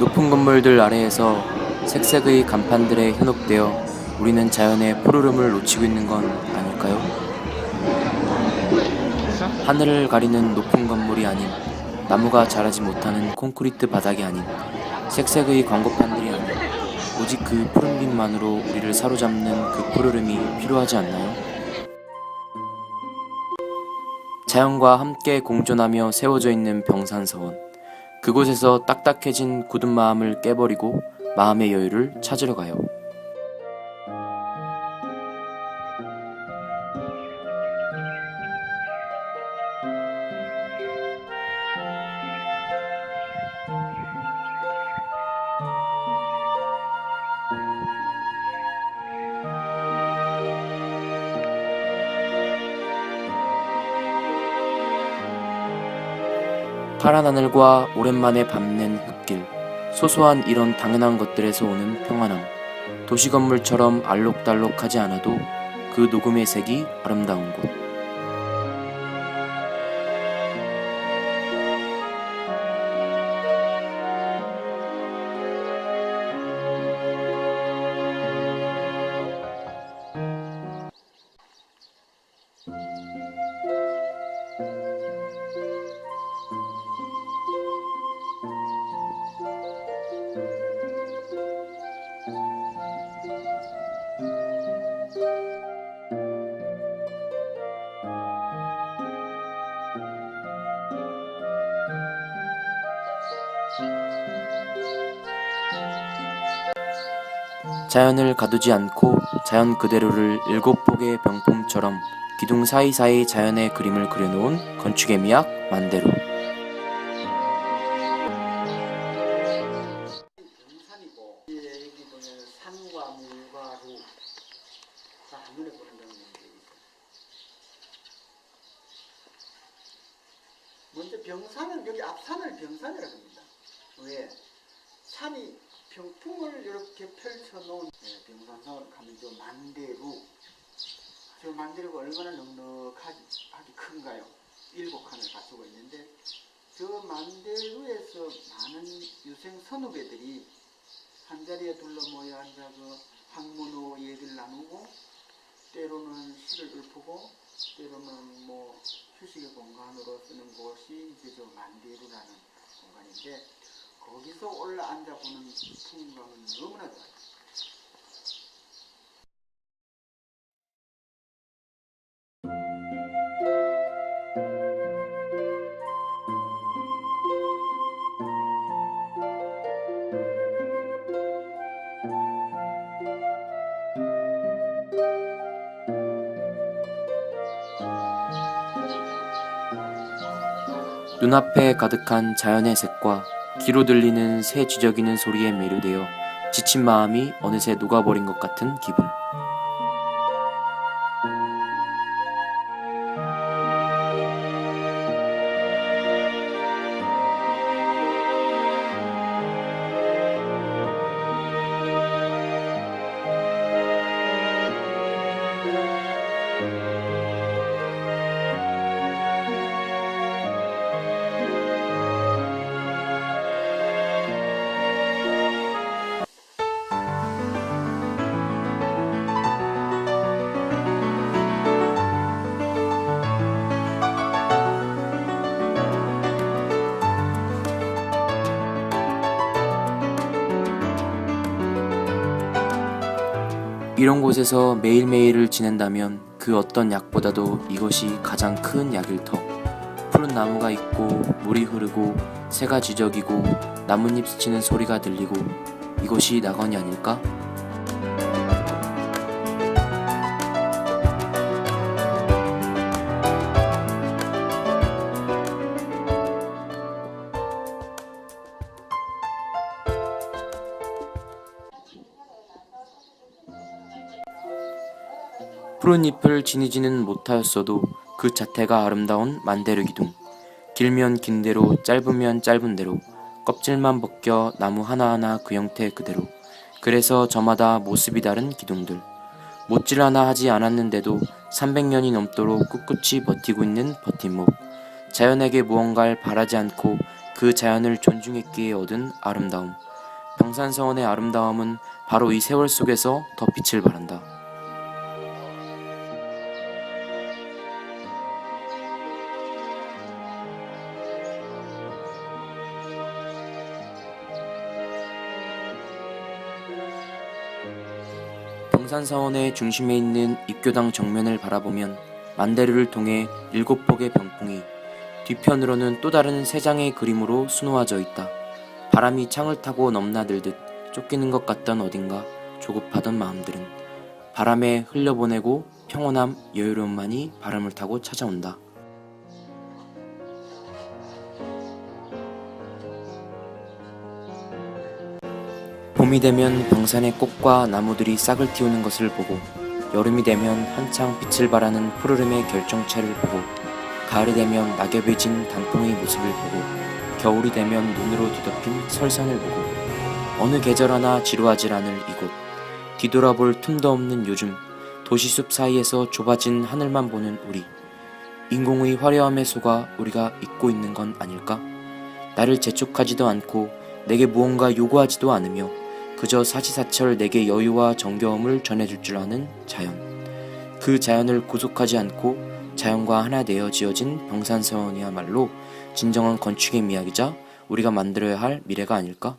높은 건물들 아래에서 색색의 간판들에 현혹되어 우리는 자연의 푸르름을 놓치고 있는 건 아닐까요? 하늘을 가리는 높은 건물이 아닌 나무가 자라지 못하는 콘크리트 바닥이 아닌 색색의 광고판들이 아닌 오직 그 푸른빛만으로 우리를 사로잡는 그 푸르름이 필요하지 않나요? 자연과 함께 공존하며 세워져 있는 병산서원 그곳에서 딱딱해진 굳은 마음을 깨버리고 마음의 여유를 찾으러 가요. 파란 하늘과 오랜만에 밟는 흙길, 소소한 이런 당연한 것들에서 오는 평안함, 도시 건물처럼 알록달록하지 않아도 그 녹음의 색이 아름다운 곳. 자연을 가두지 않고 자연 그대로를 일곱 폭의 병품처럼 기둥 사이사이 자연의 그림을 그려놓은 건축의 미학 만대로. 병산은 여기 앞산을 병산이라고 합니다. 왜? 산이 병풍을 이렇게 펼쳐놓은 예, 병산성을 가면 저 만대루 저 만대루가 얼마나 넉넉하기 큰가요? 일곱 칸을 갖추고 있는데 저 만대루에서 많은 유생 선후배들이 한 자리에 둘러 모여 앉아서 학문호 얘기를 나누고 때로는 시를 읊고 때로는 뭐 휴식의 공간으로 쓰는 곳이 이제 저 만대루라는 공간인데 거기서 올라 앉아 보는 풍경은 너무나 좋아요. 눈앞에 가득한 자연의 색과 귀로 들리는 새 지저귀는 소리에 매료되어 지친 마음이 어느새 녹아버린 것 같은 기분. 이런 곳에서 매일매일을 지낸다면 그 어떤 약보다도 이것이 가장 큰 약일 터. 푸른 나무가 있고 물이 흐르고 새가 지저귀고 나뭇잎 스치는 소리가 들리고 이것이 낙원이 아닐까? 푸른 잎을 지니지는 못하였어도 그 자태가 아름다운 만대르 기둥. 길면 긴 대로 짧으면 짧은 대로 껍질만 벗겨 나무 하나하나 그 형태 그대로. 그래서 저마다 모습이 다른 기둥들. 못질 하나 하지 않았는데도 300년이 넘도록 꿋꿋이 버티고 있는 버팀목. 자연에게 무언가를 바라지 않고 그 자연을 존중했기에 얻은 아름다움. 병산서원의 아름다움은 바로 이 세월 속에서 더 빛을 발한다. 병산사원의 중심에 있는 입교당 정면을 바라보면 만대르를 통해 일곱 폭의 병풍이 뒤편으로는 또 다른 세 장의 그림으로 수놓아져 있다. 바람이 창을 타고 넘나들듯 쫓기는 것 같던 어딘가 조급하던 마음들은 바람에 흘려보내고 평온함, 여유로움만이 바람을 타고 찾아온다. 봄이 되면 병산의 꽃과 나무들이 싹을 틔우는 것을 보고 여름이 되면 한창 빛을 발하는 푸르름의 결정체를 보고 가을이 되면 낙엽이 진 단풍의 모습을 보고 겨울이 되면 눈으로 뒤덮인 설산을 보고 어느 계절 하나 지루하질 않을 이곳 뒤돌아볼 틈도 없는 요즘 도시숲 사이에서 좁아진 하늘만 보는 우리 인공의 화려함에 속아 우리가 잊고 있는 건 아닐까? 나를 재촉하지도 않고 내게 무언가 요구하지도 않으며 그저 사시사철 내게 여유와 정겨움을 전해줄 줄 아는 자연. 그 자연을 구속하지 않고 자연과 하나 되어 지어진 병산서원이야말로 진정한 건축의 미학이자 우리가 만들어야 할 미래가 아닐까?